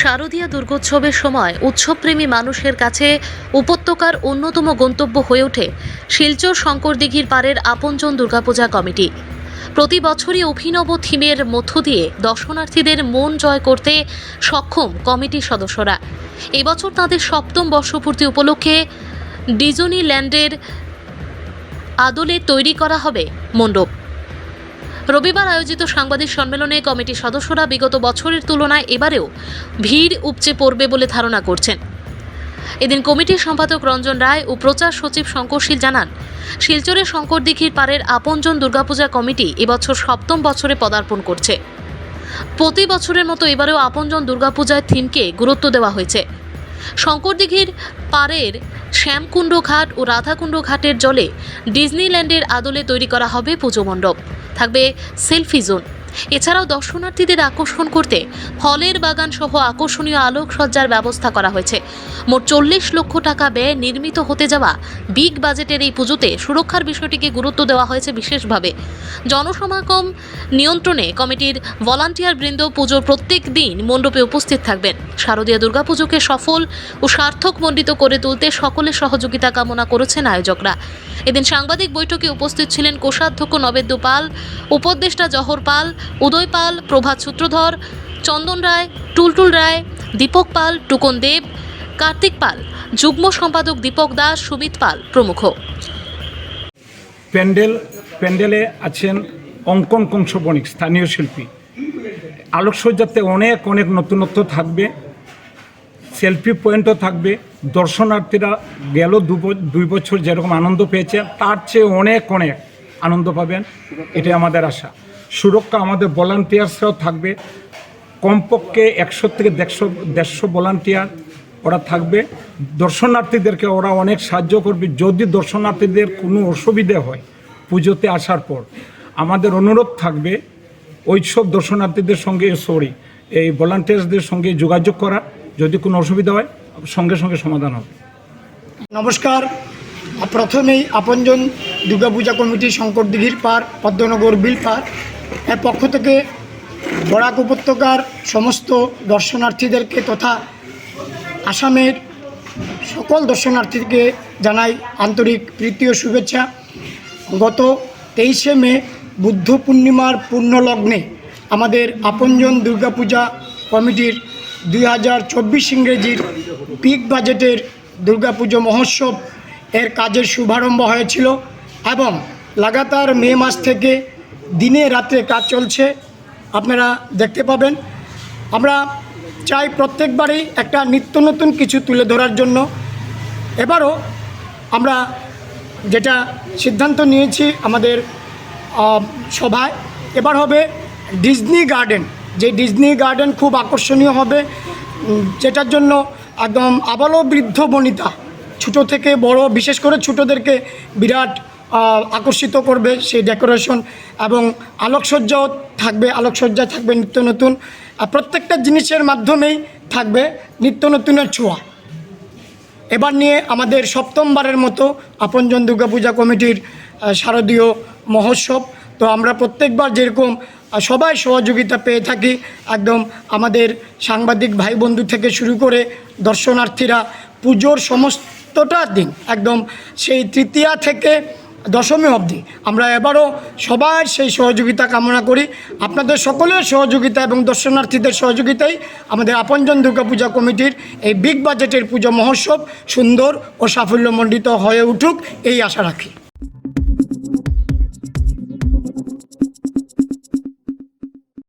শারদীয়া দুর্গোৎসবের সময় উৎসবপ্রেমী মানুষের কাছে উপত্যকার অন্যতম গন্তব্য হয়ে ওঠে শিলচর শঙ্করদিঘির পাড়ের আপনজন দুর্গাপূজা কমিটি। প্রতি বছরই অভিনব থিমের মধ্য দিয়ে দর্শনার্থীদের মন জয় করতে সক্ষম কমিটির সদস্যরা। এবছর তাদের সপ্তম বর্ষপূর্তি উপলক্ষে ডিজনি ল্যান্ডের আদলে তৈরি করা হবে মণ্ডপ। রবিবার আয়োজিত সাংবাদিক সম্মেলনে কমিটির সদস্যরা বিগত বছরের তুলনায় এবারেও ভিড় উপচে পড়বে বলে ধারণা করছেন। এদিন কমিটির সম্পাদক রঞ্জন রায় ও প্রচার সচিব শঙ্করশীল জানান, শিলচরের শঙ্করদিঘির পাড়ের আপনজন দুর্গাপূজা কমিটি এবছর সপ্তম বছরে পদার্পণ করছে। প্রতি বছরের মতো এবারেও আপনজন দুর্গাপূজার থিমকে গুরুত্ব দেওয়া হয়েছে। শঙ্করদিঘির পাড়ের শ্যামকুণ্ড ঘাট ও রাধাকুণ্ড ঘাটের জলে ডিজনিল্যান্ডের আদলে তৈরি করা হবে পুজো মণ্ডপ। থাকবে সেলফি জোন। এছাড়াও দর্শনার্থীদের আকর্ষণ করতে ফলের বাগান সহ আকর্ষণীয় আলোকসজ্জার ব্যবস্থা করা হয়েছে। মোট চল্লিশ লক্ষ টাকা ব্যয়ে নির্মিত হতে যাওয়া বিগ বাজেটের এই পুজোতে সুরক্ষার বিষয়টিকে গুরুত্ব দেওয়া হয়েছে বিশেষভাবে। জনসমাগম নিয়ন্ত্রণে কমিটির ভলান্টিয়ার বৃন্দ পুজোর প্রত্যেক দিন মণ্ডপে উপস্থিত থাকবেন। শারদীয় দুর্গাপুজোকে সফল ও সার্থক মণ্ডিত করে তুলতে সকলের সহযোগিতা কামনা করেছেন আয়োজকরা। এদিন সাংবাদিক বৈঠকে উপস্থিত ছিলেন কোষাধ্যক্ষ নবেদ্য পাল, উপদেষ্টা জহর পাল উদয় পাল, প্রভাত সূত্রধর, চন্দন রায়, টুলটুল রায়, দীপক পাল, টুকন দেব, কার্তিক পাল, যুগ্ম সম্পাদক দীপক দাস, সুমিত পাল প্রমুখ। প্যান্ডেল, প্যান্ডেলে আছেন অঙ্কন কংস বণিক স্থানীয় শিল্পী। আলোকসজ্জাতে অনেক অনেক নতুনত্ব থাকবে, সেলফি পয়েন্টও থাকবে। দর্শনার্থীরা গেল দুই বছর যেরকম আনন্দ পেয়েছে, তার চেয়ে অনেক অনেক আনন্দ পাবেন, এটাই আমাদের আশা। সুরক্ষা আমাদের ভলান্টিয়ার্সরাও থাকবে। কমপক্ষে একশো থেকে দেড়শো দেড়শো ভলান্টিয়ার ওরা থাকবে। দর্শনার্থীদেরকে ওরা অনেক সাহায্য করবে। যদি দর্শনার্থীদের কোনো অসুবিধে হয় পুজোতে আসার পর, আমাদের অনুরোধ থাকবে ওই সব দর্শনার্থীদের সঙ্গে সরি এই ভলান্টিয়ার্সদের সঙ্গে যোগাযোগ করা। যদি কোনো অসুবিধা হয়, সঙ্গে সঙ্গে সমাধান হবে। নমস্কার। প্রথমেই আপনজন দুর্গাপূজা কমিটি শঙ্কর দিঘির পার, পদ্মনগর বিল পার পক্ষ থেকে বরাক উপত্যকার সমস্ত দর্শনার্থীদেরকে তথা আসামের সকল দর্শনার্থীকে জানাই আন্তরিক প্রীতি ও শুভেচ্ছা। গত তেইশে মে বুদ্ধ পূর্ণিমার পূর্ণলগ্নে আমাদের আপনজন দুর্গাপূজা কমিটির দুই হাজার চব্বিশ ইংরেজির পিক বাজেটের দুর্গাপুজো মহোৎসব এর কাজের শুভারম্ভ হয়েছিল এবং লাগাতার মে মাস থেকে দিনে রাতে কাজ চলছে, আপনারা দেখতে পাবেন। আমরা চাই প্রত্যেকবারই একটা নিত্য নতুন কিছু তুলে ধরার জন্য। এবারও আমরা যেটা সিদ্ধান্ত নিয়েছি আমাদের সভায়, এবার হবে ডিজনি গার্ডেন। যে ডিজনি গার্ডেন খুব আকর্ষণীয় হবে যেটার জন্য একদম আবালো বৃদ্ধ বনিতা, ছোটো থেকে বড়, বিশেষ করে ছোটোদেরকে বিরাট আকর্ষিত করবে সেই ডেকোরেশন এবং আলোকসজ্জাও থাকবে আলোকসজ্জা থাকবে নিত্য নতুন। প্রত্যেকটা জিনিসের মাধ্যমেই থাকবে নিত্য নতুনের ছোঁয়া। এবার নিয়ে আমাদের সপ্তমবারের মতো আপনজন দুর্গাপূজা কমিটির শারদীয় মহোৎসব। তো আমরা প্রত্যেকবার যেরকম সবাই সহযোগিতা পেয়ে থাকি, একদম আমাদের সাংবাদিক ভাই বন্ধু থেকে শুরু করে দর্শনার্থীরা পুজোর সমস্তটা দিন, একদম সেই তৃতীয়া থেকে দশমী অবধি। আমরা এবারও সবার সেই সহযোগিতা কামনা করি। আপনাদের সকলের সহযোগিতা এবং দর্শনার্থীদের সহযোগিতাই আমাদের আপনজন দুর্গা পূজা কমিটির এই বিগ বাজেটের পুজো মহোৎসব সুন্দর ও সাফল্যমণ্ডিত হয়ে উঠুক, এই আশা রাখি।